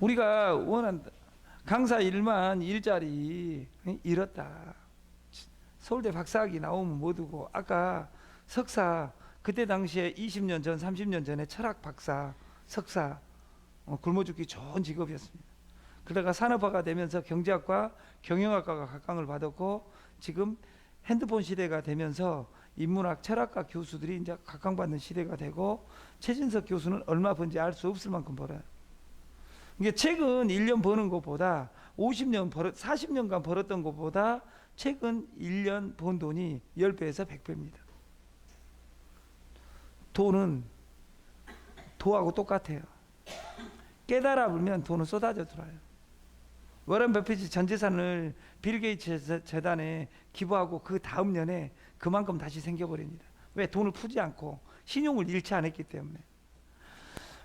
우리가 원한다. 강사 일만 일자리 잃었다. 서울대 박사학위 나오면 못 두고 아까 석사 그때 당시에 20년 전, 30년 전에 철학 박사, 석사 어, 굶어 죽기 좋은 직업이었습니다. 그러다가 산업화가 되면서 경제학과 경영학과가 각광을 받았고 지금 핸드폰 시대가 되면서 인문학 철학과 교수들이 이제 각광받는 시대가 되고 최진석 교수는 얼마 번지 알 수 없을 만큼 벌어요. 이게 최근 1년 버는 것보다 50년 벌 40년간 벌었던 것보다 최근 1년 번 돈이 10배에서 100배입니다. 돈은 도하고 똑같아요. 깨달아 보면 돈은 쏟아져 들어요. 워런 버핏이 전 재산을 빌 게이츠 재단에 기부하고 그 다음 년에 그만큼 다시 생겨버립니다. 왜 돈을 푸지 않고 신용을 잃지 않았기 때문에.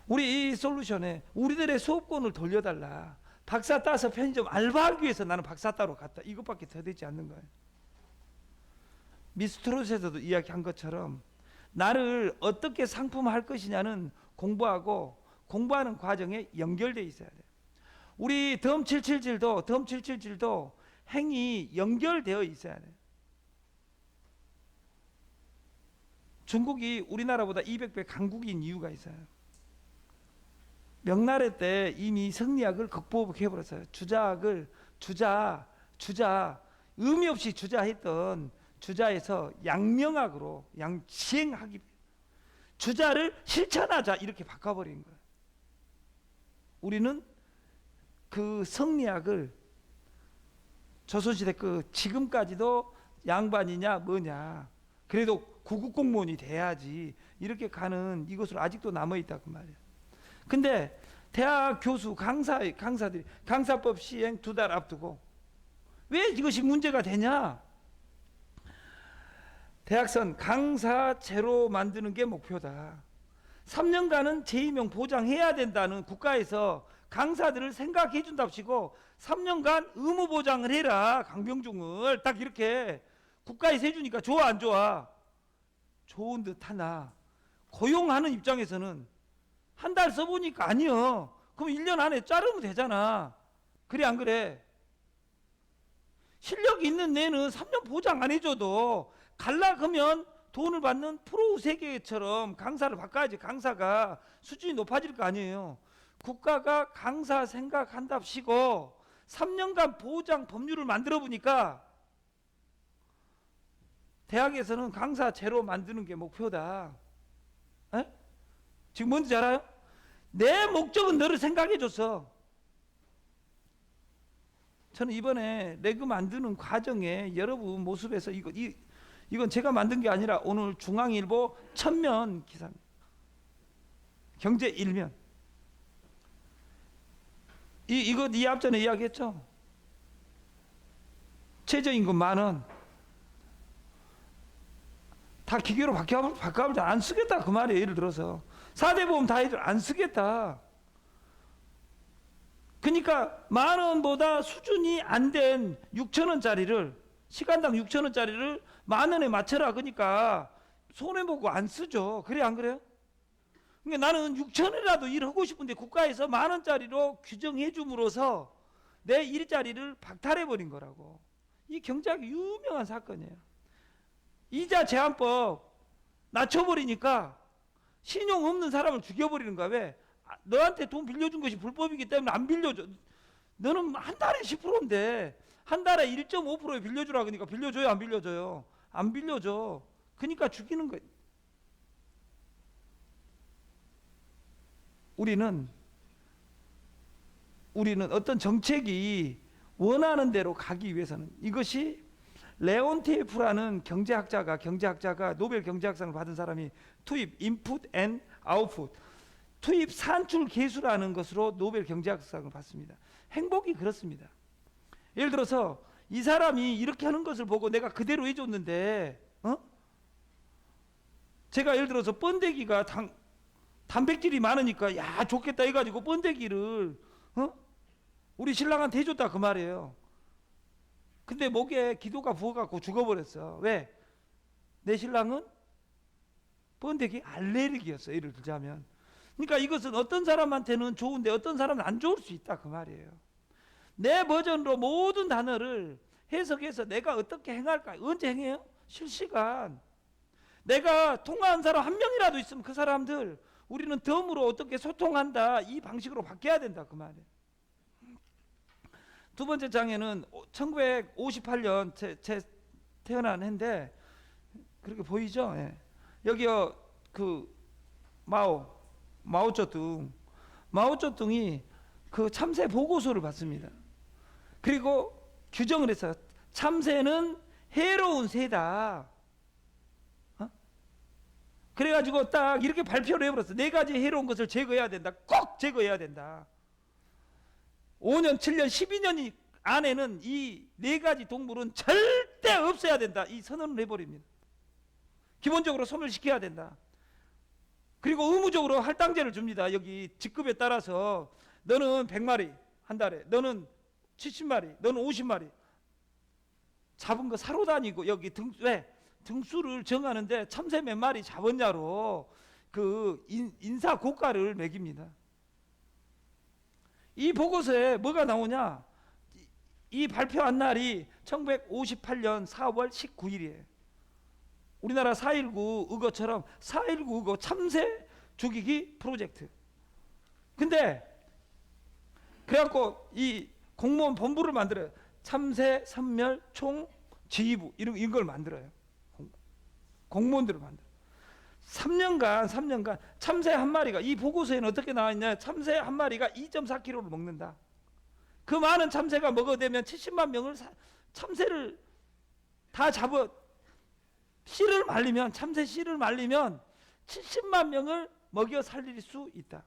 우리 이 솔루션에 우리들의 수업권을 돌려달라. 박사 따서 편의점 알바하기 위해서 나는 박사 따로 갔다. 이것밖에 더 되지 않는 거예요. 미스트롯에서도 이야기한 것처럼 나를 어떻게 상품화할 것이냐는 공부하고 공부하는 과정에 연결돼 있어야 돼요. 우리 덤 777도 덤 777도 행이 연결되어 있어야 돼요. 중국이 우리나라보다 200배 강국인 이유가 있어요. 명나라 때 이미 성리학을 극복해 버렸어요. 주자학을 주자 주자 의미 없이 주자했던 주자에서 양명학으로 양지행하기 주자를 실천하자 이렇게 바꿔버린 거예요. 우리는 그 성리학을 조선시대 그 지금까지도 양반이냐 뭐냐 그래도 구급 공무원이 돼야지 이렇게 가는 이것으로 아직도 남아 있다 그 말이에요. 근데 대학 교수 강사 강사들이 강사법 시행 두 달 앞두고 왜 이것이 문제가 되냐? 대학선 강사 제로 만드는 게 목표다. 3년간은 재임용 보장해야 된다는 국가에서 강사들을 생각해 준답시고 3년간 의무 보장을 해라 강병중을 딱 이렇게 국가에서 해주니까 좋아 안 좋아 좋은 듯 하나 고용하는 입장에서는 한 달 써보니까 아니요 그럼 1년 안에 자르면 되잖아 그래 안 그래 실력 있는 애는 3년 보장 안 해줘도 갈라 그러면 돈을 받는 프로 세계처럼 강사를 바꿔야지 강사가 수준이 높아질 거 아니에요. 국가가 강사 생각한답시고 3년간 보장 법률을 만들어 보니까 대학에서는 강사 제로 만드는 게 목표다. 에? 지금 뭔지 알아요? 내 목적은 너를 생각해 줬어. 저는 이번에 레그 만드는 과정에 여러분 모습에서 이거 이 이건 제가 만든 게 아니라 오늘 중앙일보 천면 기사입니다. 경제 일면. 이 이거 이 앞전에 이야기했죠. 최저임금 만 원. 다 기계로 바꿔 바꿔버리지 안 쓰겠다 그 말이에요. 예를 들어서 4대 보험 다 해도 안 쓰겠다. 그러니까 만 원보다 수준이 안 된 6천 원짜리를 시간당 6천 원짜리를 만 원에 맞춰라 그러니까 손해 보고 안 쓰죠. 그래 안 그래요? 그러니까 나는 6천 원이라도 일하고 싶은데 국가에서 만 원짜리로 규정해 줌으로써 내 일자리를 박탈해 버린 거라고. 이 경제학이 유명한 사건이에요. 이자 제한법 낮춰버리니까 신용 없는 사람을 죽여버리는 거야. 왜? 아, 너한테 돈 빌려준 것이 불법이기 때문에 안 빌려줘. 너는 한 달에 10%인데 한 달에 1.5%에 빌려주라 그러니까 빌려줘요 안 빌려줘요? 안 빌려줘. 그러니까 죽이는 거예요. 우리는 우리는 어떤 정책이 원하는 대로 가기 위해서는 이것이 레온테이프라는 경제학자가 경제학자가 노벨 경제학상을 받은 사람이 투입 인풋 앤 아웃풋 투입 산출 계수라는 것으로 노벨 경제학상을 받습니다. 행복이 그렇습니다. 예를 들어서 이 사람이 이렇게 하는 것을 보고 내가 그대로 해줬는데, 어? 제가 예를 들어서 번데기가 당, 단백질이 많으니까 야 좋겠다 해가지고 번데기를 어? 우리 신랑한테 해줬다 그 말이에요. 근데 목에 기도가 부어갖고 죽어버렸어. 왜? 내 신랑은 번데기 알레르기였어. 예를 들자면 그러니까 이것은 어떤 사람한테는 좋은데 어떤 사람은 안 좋을 수 있다 그 말이에요. 내 버전으로 모든 단어를 해석해서 내가 어떻게 행할까? 언제 행해요? 실시간. 내가 통화한 사람 한 명이라도 있으면 그 사람들 우리는 덤으로 어떻게 소통한다 이 방식으로 바뀌어야 된다 그 말이에요. 두 번째 장에는 1958년 제, 제 태어난 해인데 그렇게 보이죠? 예. 여기요 그 마오 마오쩌둥 마오쩌둥이 그 참새 보고서를 받습니다. 그리고 규정을 했어요. 참새는 해로운 새다. 어? 그래가지고 딱 이렇게 발표를 해버렸어. 네 가지 해로운 것을 제거해야 된다. 꼭 제거해야 된다. 5년, 7년, 12년 안에는 이 네 가지 동물은 절대 없어야 된다. 이 선언을 해버립니다. 기본적으로 소멸시켜야 된다. 그리고 의무적으로 할당제를 줍니다. 여기 직급에 따라서 너는 100마리 한 달에, 너는 70마리, 너는 50마리. 잡은 거 사러 다니고 여기 등 왜? 등수를 정하는데 참새 몇 마리 잡았냐로 그 인, 인사 고가를 매깁니다. 이 보고서에 뭐가 나오냐? 이, 이 발표한 날이 1958년 4월 19일이에요. 우리나라 4.19 의거처럼 4.19 의거 참새 죽이기 프로젝트. 근데 그래갖고 이 공무원 본부를 만들어요. 참새 선멸 총 지휘부 이런 걸 만들어요. 공- 공무원들을 만들어. 3년간 3년간 참새 한 마리가 이 보고서에는 어떻게 나와 있냐? 참새 한 마리가 2.4kg를 먹는다. 그 많은 참새가 먹어대면 70만 명을 사- 참새를 다 잡아 씨를 말리면 참새 씨를 말리면 70만 명을 먹여 살릴 수 있다.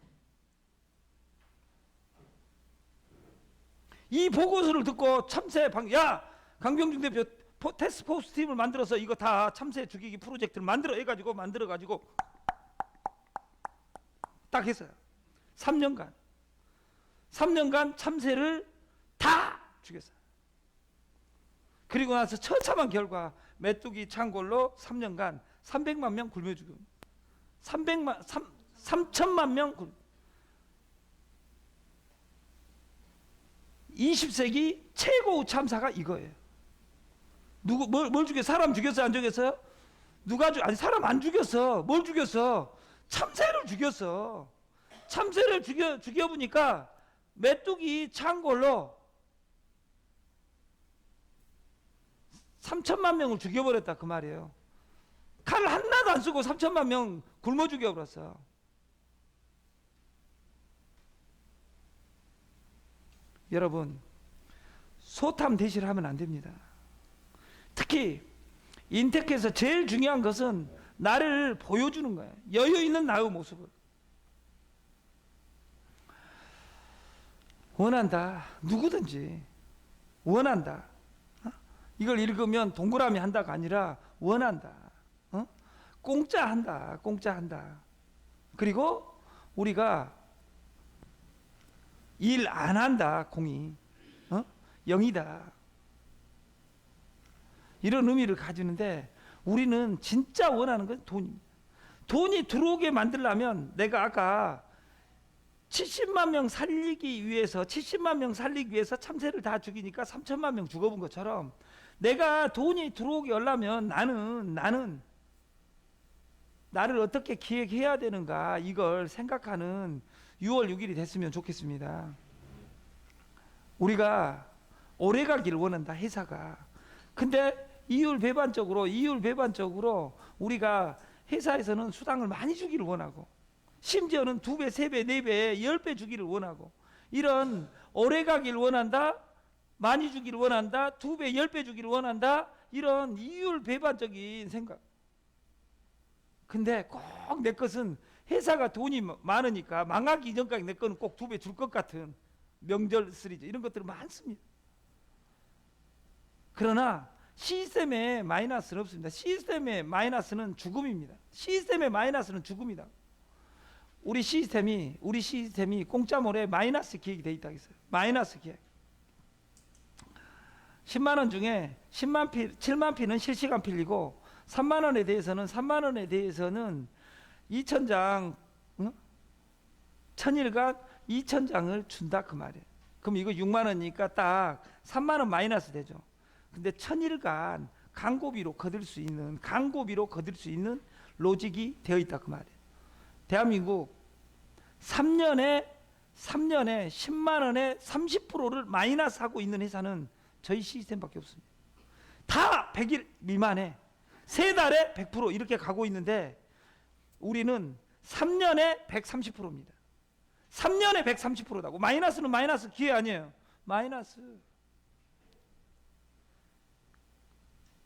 이 보고서를 듣고 참새 방 야 강병중 대표 포, 테스포스 팀을 만들어서 이거 다 참새 죽이기 프로젝트를 만들어 해가지고 만들어 가지고 딱 했어요. 3년간 3년간 참새를 다 죽였어요. 그리고 나서 처참한 결과 메뚜기 창골로 3년간 300만 명 굶어 죽음. 300만 3 3천만 명 굶. 20세기 최고 참사가 이거예요. 누구 뭘, 뭘 죽여? 사람 죽였어요? 안 죽였어요? 누가 죽? 아니 사람 안 죽였어. 뭘 죽였어? 참새를 죽였어. 참새를 죽여 죽여 보니까 메뚜기 창골로 3천만 명을 죽여버렸다 그 말이에요. 칼 하나도 안 쓰고 3천만 명 굶어 죽여버렸어. 여러분 소탐 대시를 하면 안 됩니다. 특히 인텍에서 제일 중요한 것은 나를 보여주는 거예요. 여유 있는 나의 모습을. 원한다. 누구든지 원한다. 어? 이걸 읽으면 동그라미 한다가 아니라 원한다. 어? 공짜 한다. 공짜 한다. 그리고 우리가 일 안 한다. 공이. 어? 영이다. 이런 의미를 가지는데 우리는 진짜 원하는 건 돈입니다. 돈이 들어오게 만들려면 내가 아까 70만 명 살리기 위해서 70만 명 살리기 위해서 참새를 다 죽이니까 3천만 명 죽어본 것처럼 내가 돈이 들어오게 하려면 나는 나는 나를 어떻게 기획해야 되는가 이걸 생각하는 6월 6일이 됐으면 좋겠습니다. 우리가 오래 가기를 원한다 회사가. 근데 이율 배반적으로 이율 배반적으로 우리가 회사에서는 수당을 많이 주기를 원하고 심지어는 두 배, 세 배, 네 배, 열 배 주기를 원하고 이런 오래 가기를 원한다, 많이 주기를 원한다, 두 배, 열 배 주기를 원한다 이런 이율 배반적인 생각. 근데 꼭 내 것은 회사가 돈이 많으니까 망하기 이전까지 내 거는 꼭 두 배 줄 것 같은 명절 시리즈 이런 것들 많습니다. 그러나 시스템의 마이너스는 없습니다. 시스템의 마이너스는 죽음입니다. 시스템의 마이너스는 죽음이다. 우리 시스템이 우리 시스템이 공짜몰에 마이너스 기획이 돼 있다 했어요. 마이너스 기획. 10만 원 중에 10만 피, 7만 피는 실시간 필리고 3만 원에 대해서는 3만 원에 대해서는 2천 장 응? 천일간 2천 장을 준다 그 말이에요. 그럼 이거 6만 원이니까 딱 3만 원 마이너스 되죠. 근데 천일간 광고비로 거둘 수 있는 광고비로 거둘 수 있는 로직이 되어 있다 그 말이에요. 대한민국 3년에 3년에 10만 원에 30%를 마이너스 하고 있는 회사는 저희 시스템밖에 없습니다. 다 100일 미만에 세 달에 100% 이렇게 가고 있는데 우리는 3년에 130%입니다. 3년에 130%다고 마이너스는 마이너스 기회 아니에요. 마이너스.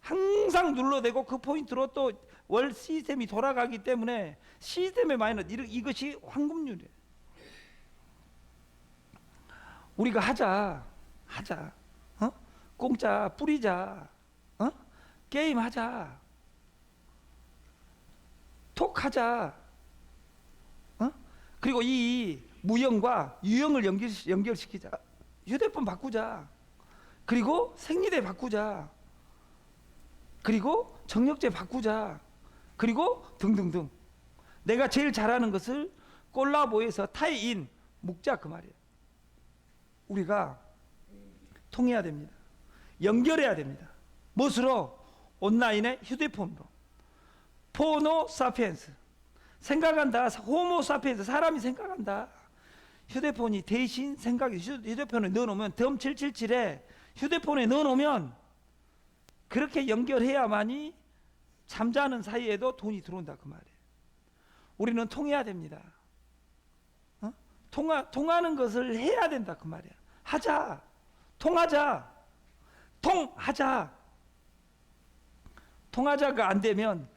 항상 눌러대고 그 포인트로 또 월 시스템이 돌아가기 때문에 시스템의 마이너스 이것이 황금률이에요. 우리가 하자, 하자, 어? 공짜 뿌리자, 어? 게임 하자, 톡 하자, 어? 그리고 이 무형과 유형을 연결, 연결시키자. 휴대폰 바꾸자. 그리고 생리대 바꾸자. 그리고 정력제 바꾸자. 그리고 등등등. 내가 제일 잘하는 것을 콜라보에서 타이인 묵자 그 말이에요. 우리가 통해야 됩니다. 연결해야 됩니다. 무엇으로? 온라인의 휴대폰으로. 포노 사피엔스. 생각한다. 호모 사피엔스. 사람이 생각한다. 휴대폰이 대신 생각이 휴- 휴대폰에 넣어놓으면 덤 777에 휴대폰에 넣어놓으면 그렇게 연결해야만이 잠자는 사이에도 돈이 들어온다 그 말이에요. 우리는 통해야 됩니다. 어? 통하, 통하는 것을 해야 된다 그 말이야. 하자. 통하자. 통하자. 통하자가 안 되면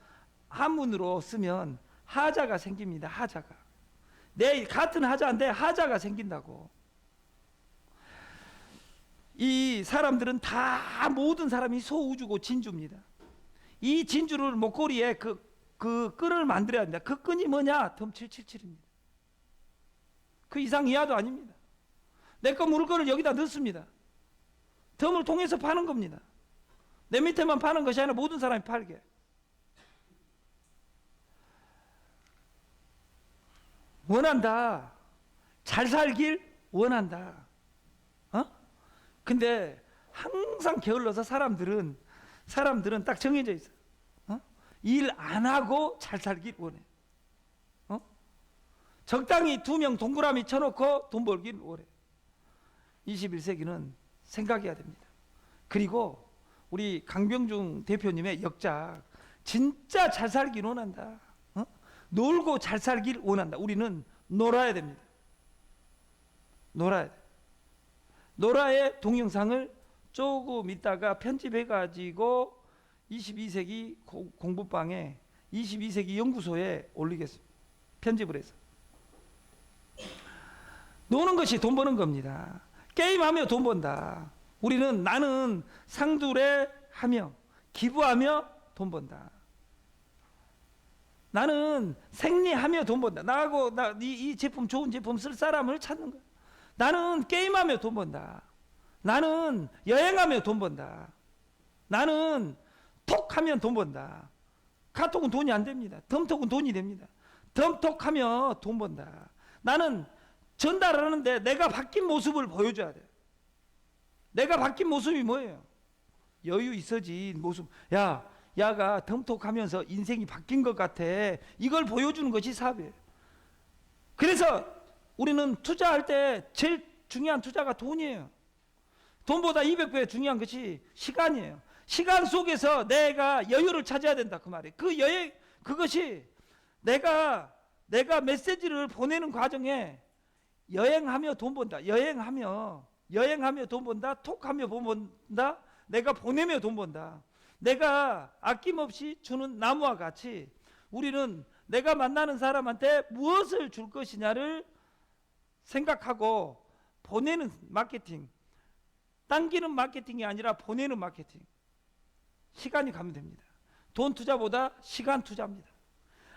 한문으로 쓰면 하자가 생깁니다. 하자가. 내 같은 하자인데 하자가 생긴다고. 이 사람들은 다 모든 사람이 소우주고 진주입니다. 이 진주를 목걸이에 그, 그 끈을 만들어야 합니다. 그 끈이 뭐냐? 덤 777입니다. 그 이상 이하도 아닙니다. 내 거 물건을 여기다 넣습니다. 덤을 통해서 파는 겁니다. 내 밑에만 파는 것이 아니라 모든 사람이 팔게. 원한다. 잘 살길 원한다. 어? 근데 항상 게을러서 사람들은 사람들은 딱 정해져 있어. 어? 일안 하고 잘 살길 원해. 어? 적당히 두 명 동그라미 쳐놓고 돈 벌길 원해. 21세기는 생각해야 됩니다. 그리고 우리 강병중 대표님의 역작 진짜 잘 살길 원한다. 어? 놀고 잘 살길 원한다. 우리는 놀아야 됩니다. 놀아야 돼. 노라의 동영상을 조금 있다가 편집해 가지고 22세기 고- 공부방에 22세기 연구소에 올리겠습니다. 편집을 해서. 노는 것이 돈 버는 겁니다. 게임하며 돈 번다. 우리는 나는 상두례 하며 기부하며 돈 번다. 나는 생리하며 돈 번다. 나하고 나, 이, 이 제품 좋은 제품 쓸 사람을 찾는 거야. 나는 게임하며 돈 번다. 나는 여행하며 돈 번다. 나는 톡 하면 돈 번다. 카톡은 돈이 안 됩니다. 덤톡은 돈이 됩니다. 덤톡하며 돈 번다. 나는 전달하는데 내가 바뀐 모습을 보여줘야 돼. 내가 바뀐 모습이 뭐예요? 여유 있어진 모습. 야, 야가 덤톡하면서 인생이 바뀐 것 같아. 이걸 보여주는 것이 사업이에요. 그래서 우리는 투자할 때 제일 중요한 투자가 돈이에요. 돈보다 200배 중요한 것이 시간이에요. 시간 속에서 내가 여유를 찾아야 된다 그 말이에요. 그 여유 그것이 내가 내가 메시지를 보내는 과정에 여행하며 돈 번다. 여행하며 여행하며 돈 번다. 톡하며 돈 번다. 내가 보내며 돈 번다. 내가 아낌없이 주는 나무와 같이 우리는 내가 만나는 사람한테 무엇을 줄 것이냐를 생각하고 보내는 마케팅, 당기는 마케팅이 아니라 보내는 마케팅. 시간이 가면 됩니다. 돈 투자보다 시간 투자입니다.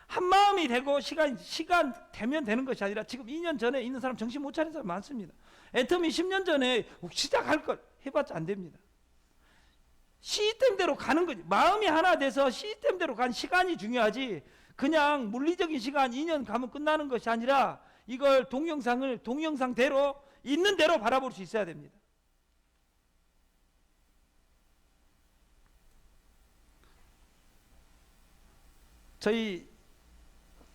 한 마음이 되고 시간 시간 되면 되는 것이 아니라 지금 2년 전에 있는 사람 정신 못 차린 사람 많습니다. 애터미 10년 전에 시작할 걸 해봤자 안 됩니다. 시스템대로 가는 거지. 마음이 하나 돼서 시스템대로 간 시간이 중요하지. 그냥 물리적인 시간 2년 가면 끝나는 것이 아니라 이걸 동영상을 동영상대로 있는 대로 바라볼 수 있어야 됩니다. 저희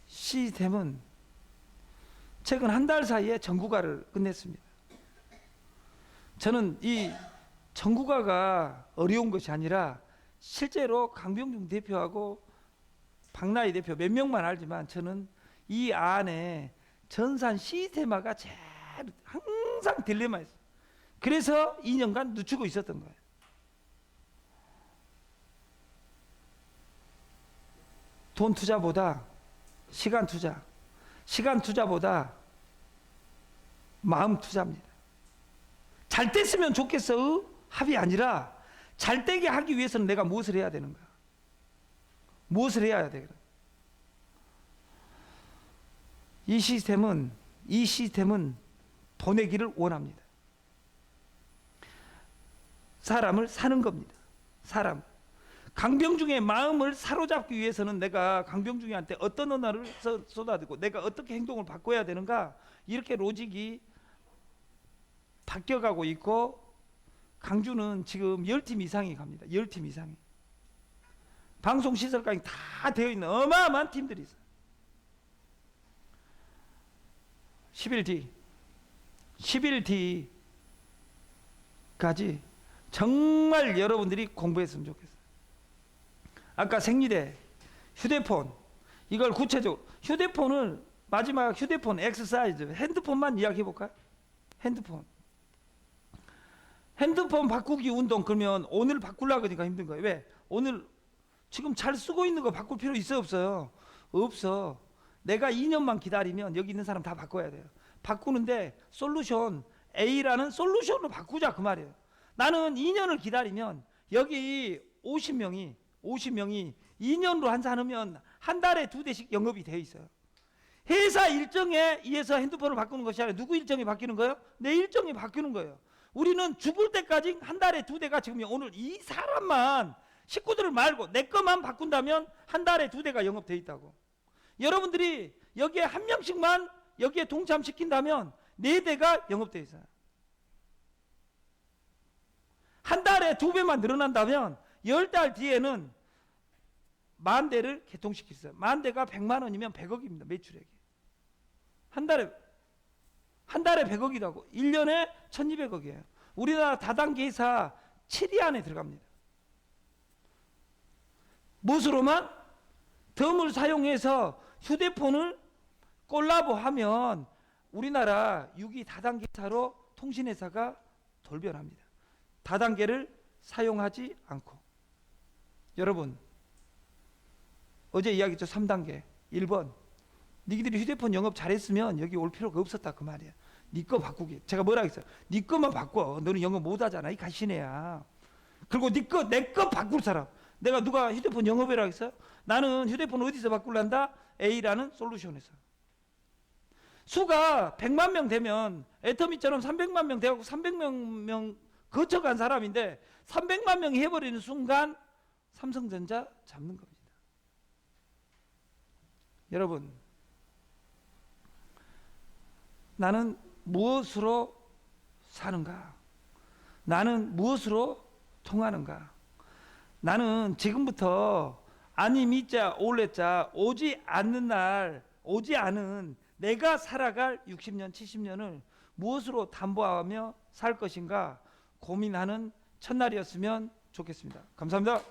시스템은 최근 한 달 사이에 전국화를 끝냈습니다. 저는 이 전국화가 어려운 것이 아니라 실제로 강병중 대표하고 박나희 대표 몇 명만 알지만 저는 이 안에 전산 시스템화가 제일 항상 딜레마였어요. 그래서 2년간 늦추고 있었던 거예요. 돈 투자보다 시간 투자, 시간 투자보다 마음 투자입니다. 잘 됐으면 좋겠어 합이 아니라 잘 되게 하기 위해서는 내가 무엇을 해야 되는가? 무엇을 해야 돼? 이 시스템은 이 시스템은 보내기를 원합니다. 사람을 사는 겁니다. 사람. 강병중의 마음을 사로잡기 위해서는 내가 강병중이한테 어떤 언어를 써- 쏟아들고 내가 어떻게 행동을 바꿔야 되는가 이렇게 로직이 바뀌어가고 있고 강주는 지금 열팀 이상이 갑니다. 열팀 이상이 방송 시설까지 다 되어 있는 어마어마한 팀들이 있어요. 11D 11D까지 정말 여러분들이 공부했으면 좋겠어요. 아까 생리대, 휴대폰 이걸 구체적으로 휴대폰을 마지막 휴대폰 엑서사이즈 핸드폰만 이야기해 볼까요? 핸드폰 핸드폰 바꾸기 운동 그러면 오늘 바꾸려고 하니까 힘든 거예요. 왜? 오늘 지금 잘 쓰고 있는 거 바꿀 필요 있어 없어요? 없어. 내가 2년만 기다리면 여기 있는 사람 다 바꿔야 돼요. 바꾸는데 솔루션 A라는 솔루션으로 바꾸자 그 말이에요. 나는 2년을 기다리면 여기 50명이 50명이 2년으로 한산하면 한 달에 두 대씩 영업이 되어 있어요. 회사 일정에 의해서 핸드폰을 바꾸는 것이 아니라 누구 일정이 바뀌는 거예요? 내 일정이 바뀌는 거예요. 우리는 죽을 때까지 한 달에 두 대가 지금 오늘 이 사람만 식구들을 말고 내 것만 바꾼다면 한 달에 두 대가 영업돼 있다고. 여러분들이 여기에 한 명씩만 여기에 동참시킨다면 네 대가 영업돼 있어요. 한 달에 두 배만 늘어난다면 열 달 뒤에는 만 대를 있어요. 만 대가 100만 원이면 100억입니다. 매출액이. 한 달에 한 달에 100억이라고 하고 1년에 1200억이에요. 우리나라 다단계 회사 7위 안에 들어갑니다. 무엇으로만? 덤을 사용해서 휴대폰을 콜라보 하면 우리나라 6위 다단계 회사로 통신회사가 돌변합니다. 다단계를 사용하지 않고. 여러분, 어제 이야기했죠. 3단계. 1번. 니들이 휴대폰 영업 잘했으면 여기 올 필요가 없었다 그 말이야. 니거 바꾸기. 제가 뭐라 했어요? 니 거만 바꿔. 너는 영업 못 하잖아. 이 가시네야. 그리고 니 거, 내 거 바꿀 사람. 내가 누가 휴대폰 영업이라 했어요? 나는 휴대폰 어디서 바꿀란다? A라는 솔루션에서. 수가 100만 명 되면 애터미처럼 300만 명 되고 300만 명 거쳐간 사람인데 300만 명이 해버리는 순간 삼성전자 잡는 겁니다. 여러분, 나는 무엇으로 사는가? 나는 무엇으로 통하는가? 나는 지금부터 아니 미자 올레자 오지 않는 날 오지 않은 내가 살아갈 60년 70년을 무엇으로 담보하며 살 것인가 고민하는 첫날이었으면 좋겠습니다. 감사합니다.